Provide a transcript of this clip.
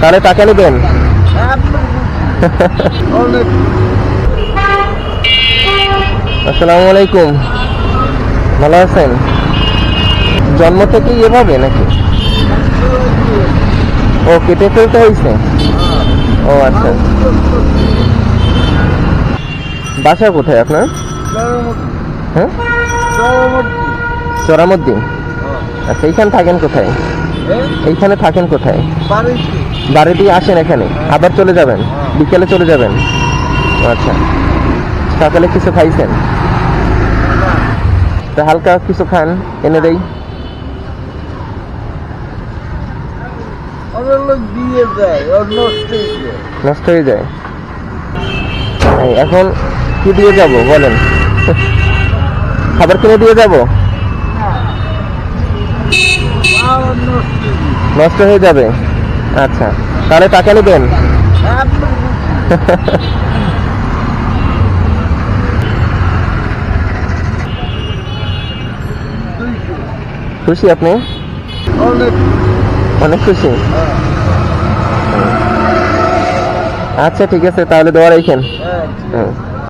তাহলে টাকা নেবেন আসসালামু আলাইকুম ভালো আছেন? জন্ম থেকেই এভাবে নাকি? ও কেটে ফেলতে হয়েছে? ও আচ্ছা। বাসা কোথায় আপনার? হ্যাঁ? চরামদ্দি। আচ্ছা এইখানে থাকেন কোথায়? এইখানে থাকেন কোথায়? বাড়ি দিয়ে আসেন এখানে আবার চলে যাবেন বিকেলে চলে যাবেন। আচ্ছা সকালে কিছু খাইছেন? তা হালকা কিছু খান এনে দেই। নষ্ট হয়ে যায়। এখন কি দিয়ে যাব বলেন। খাবার কিনে দিয়ে যাব? হয়ে। নষ্ট হয়ে যাবে। আচ্ছা তাহলে টাকা নেবেন খুশি আপনি? অনেক খুশি। আচ্ছা ঠিক আছে তাহলে দোয়া রাখেন। হ্যাঁ।